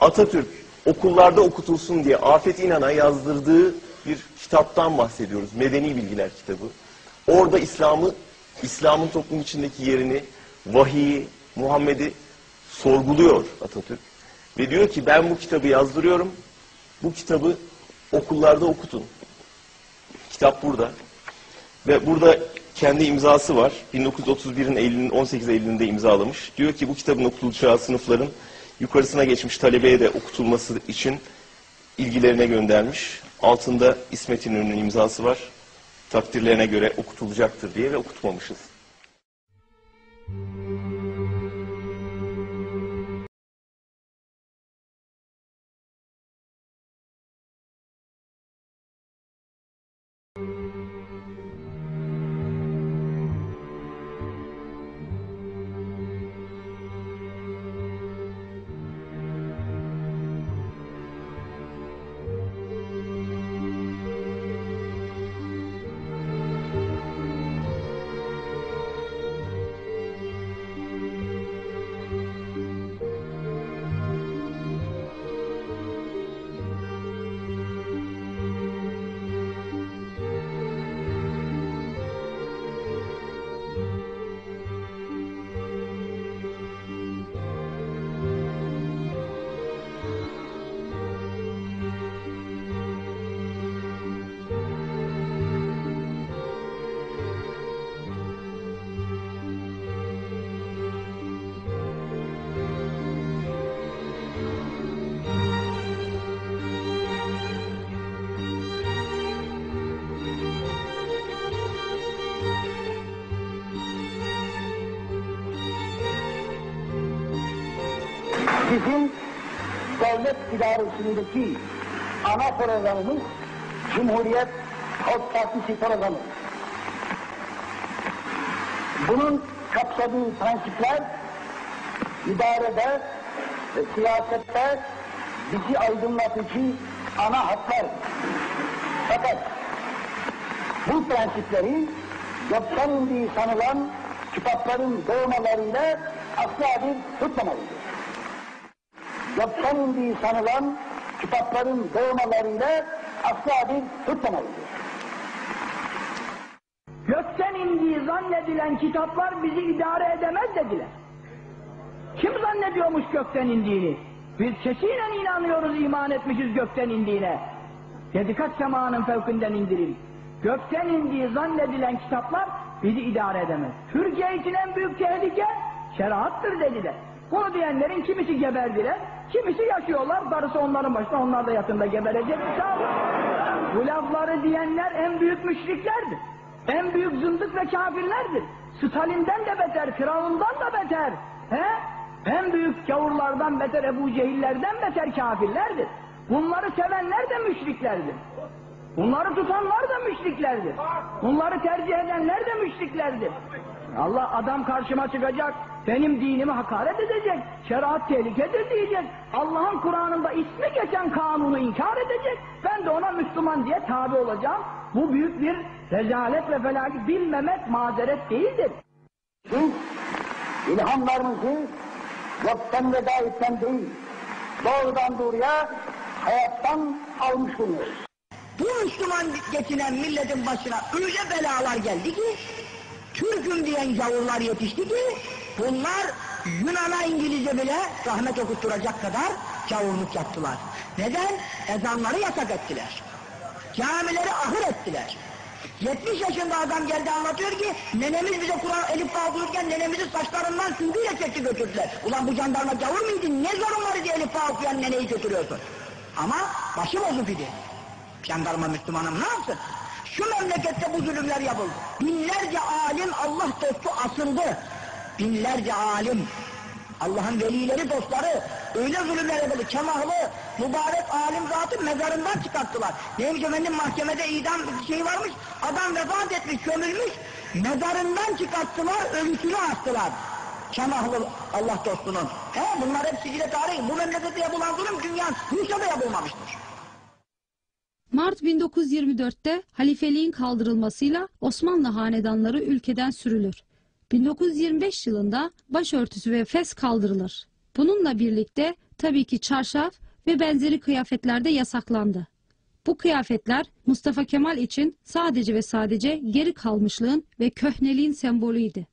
Atatürk okullarda okutulsun diye Afet İnan'a yazdırdığı bir kitaptan bahsediyoruz. Medeni Bilgiler kitabı. Orada İslam'ı, İslam'ın toplum içindeki yerini, vahiyi, Muhammed'i sorguluyor Atatürk. Ve diyor ki ben bu kitabı yazdırıyorum. Bu kitabı okullarda okutun. Kitap burada. Ve burada kendi imzası var. 1931'in Eylül'ün 18 Eylül'ünde imzalamış. Diyor ki bu kitabın okutulacağı sınıfların yukarısına geçmiş talebeye de okutulması için ilgilerine göndermiş. Altında İsmet İnönü'nün imzası var. Takdirlerine göre okutulacaktır diye ve okutmamışız. Bizim devlet idaresindeki ana programımız Cumhuriyet Halk Partisi programı. Bunun kapsadığı prensipler idarede ve siyasette bizi aydınlatıcı ana hatlar. Fakat bu prensipleri yoktan indiği sanılan kitapların doğmalarıyla asla bir tutmamalıdır yoktan indiği sanılan kitapların doğmalarıyla asla bir tutmamalıdır. Gökten indiği zannedilen kitaplar bizi idare edemez dediler. Kim zannediyormuş gökten indiğini? Biz sesiyle inanıyoruz, iman etmişiz gökten indiğine. Dedi kaç semanın fevkinden indirin. Gökten indiği zannedilen kitaplar bizi idare edemez. Türkiye için en büyük tehlike şeriattır dediler. Bunu diyenlerin kimisi geberdiler, kimisi yaşıyorlar, darısı onların başına, onlar da yakında geberecek. Bu lafları diyenler en büyük müşriklerdir. En büyük zındık ve kafirlerdir. Stalin'den de beter, Firavun'dan da beter. He? En büyük gavurlardan beter, Ebu Cehillerden beter kafirlerdir. Bunları sevenler de müşriklerdir. Bunları tutanlar da müşriklerdir. Bunları tercih edenler de müşriklerdir. Allah adam karşıma çıkacak, benim dinimi hakaret edecek, şeriat tehlikedir diyecek, Allah'ın Kur'an'ında ismi geçen kanunu inkar edecek, ben de ona Müslüman diye tabi olacağım. Bu büyük bir rezalet ve felaket bilmemek mazeret değildir. Biz ilhamlarımızı yoktan ve gayetten değil, doğrudan doğruya hayattan almış bulunuyoruz. Bu Müslüman geçinen milletin başına öyle belalar geldi ki, Türk'üm diyen gavurlar yetişti ki, bunlar Yunan'a İngilizce bile rahmet okutturacak kadar gavurluk yaptılar. Neden? Ezanları yasak ettiler. Camileri ahır ettiler. 70 yaşında adam geldi anlatıyor ki, nenemiz bize Kur'an elif bağ nenemizi saçlarından süngüyle çekti götürdüler. Ulan bu jandarma gavur muydu? Ne zorun diye elif okuyan neneyi götürüyorsun? Ama başı bozuk idi. Jandarma Müslümanım ne yapsın? Şu memlekette bu zulümler yapıldı. Binlerce alim Allah dostu asıldı. Binlerce alim. Allah'ın velileri dostları öyle zulümler yapıldı. Kemahlı, mübarek alim zatı mezarından çıkarttılar. Neymiş efendim mahkemede idam şey varmış. Adam vefat etmiş, gömülmüş. Mezarından çıkarttılar, ölüsünü astılar. Kemahlı Allah dostunun. He, bunlar hep sicile tarihi. Bu memlekette yapılan zulüm dünya Rusya'da yapılmamıştır. Mart 1924'te halifeliğin kaldırılmasıyla Osmanlı hanedanları ülkeden sürülür. 1925 yılında başörtüsü ve fes kaldırılır. Bununla birlikte tabii ki çarşaf ve benzeri kıyafetler de yasaklandı. Bu kıyafetler Mustafa Kemal için sadece ve sadece geri kalmışlığın ve köhneliğin sembolüydü.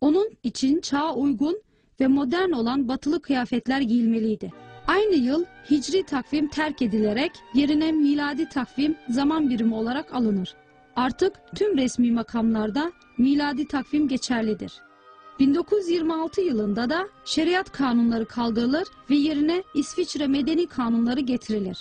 Onun için çağa uygun ve modern olan batılı kıyafetler giyilmeliydi. Aynı yıl hicri takvim terk edilerek yerine miladi takvim zaman birimi olarak alınır. Artık tüm resmi makamlarda miladi takvim geçerlidir. 1926 yılında da şeriat kanunları kaldırılır ve yerine İsviçre medeni kanunları getirilir.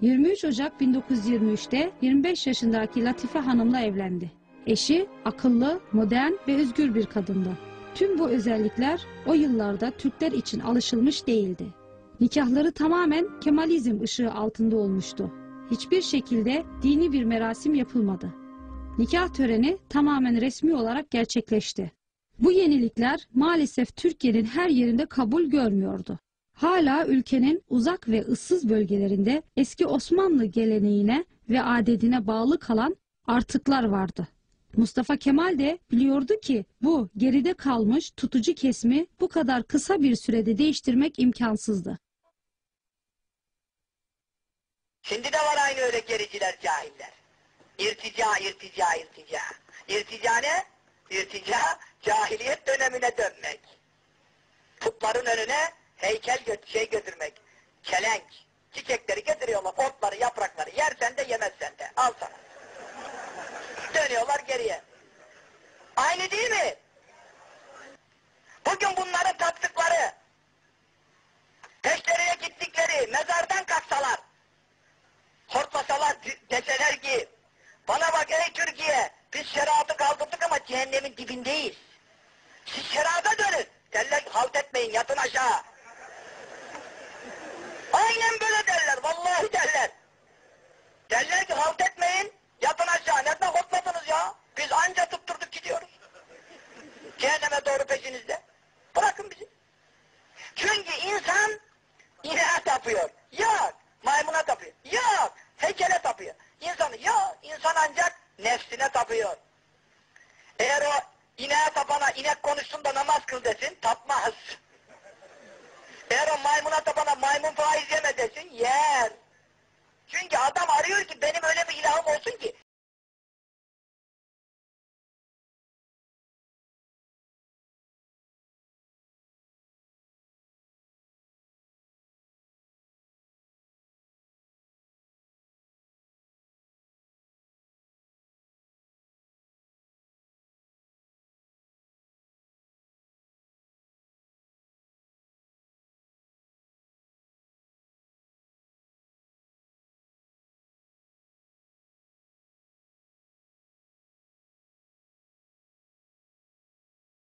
23 Ocak 1923'te 25 yaşındaki Latife Hanım'la evlendi. Eşi akıllı, modern ve özgür bir kadındı. Tüm bu özellikler o yıllarda Türkler için alışılmış değildi. Nikahları tamamen Kemalizm ışığı altında olmuştu. Hiçbir şekilde dini bir merasim yapılmadı. Nikah töreni tamamen resmi olarak gerçekleşti. Bu yenilikler maalesef Türkiye'nin her yerinde kabul görmüyordu. Hala ülkenin uzak ve ıssız bölgelerinde eski Osmanlı geleneğine ve adetine bağlı kalan artıklar vardı. Mustafa Kemal de biliyordu ki bu geride kalmış tutucu kesmi bu kadar kısa bir sürede değiştirmek imkansızdı. Şimdi de var aynı öyle gericiler, cahiller. İrtica, irtica, irtica. İrtica ne? İrtica, cahiliyet dönemine dönmek. Putların önüne heykel gö- şey götürmek. Kelenk. Çiçekleri getiriyorlar, otları, yaprakları. Yersen de yemezsen de. Al sana. Dönüyorlar geriye. Aynı değil mi? Bugün bunların tattıkları, peşlerine gittikleri, mezardan kalksalar, hortlasalar de- deseler ki bana bak ey Türkiye biz şeriatı kaldırdık ama cehennemin dibindeyiz. Siz şerata dönün. Derler halt etmeyin yatın aşağı. Aynen böyle derler vallahi derler. Derler ki halt etmeyin yatın aşağı. Nereden ya? Biz anca tutturduk gidiyoruz. Cehenneme doğru peşinizde. Bırakın bizi. Çünkü insan ineğe tapıyor. Yok. Maymuna tapıyor. Yok. Heykele tapıyor. İnsan yok. İnsan ancak nefsine tapıyor. Eğer o ineğe tapana inek konuşsun da namaz kıl desin tapmaz. Eğer o maymuna tapana maymun faiz yeme desin yer. Çünkü adam arıyor ki benim öyle bir ilahım olsun ki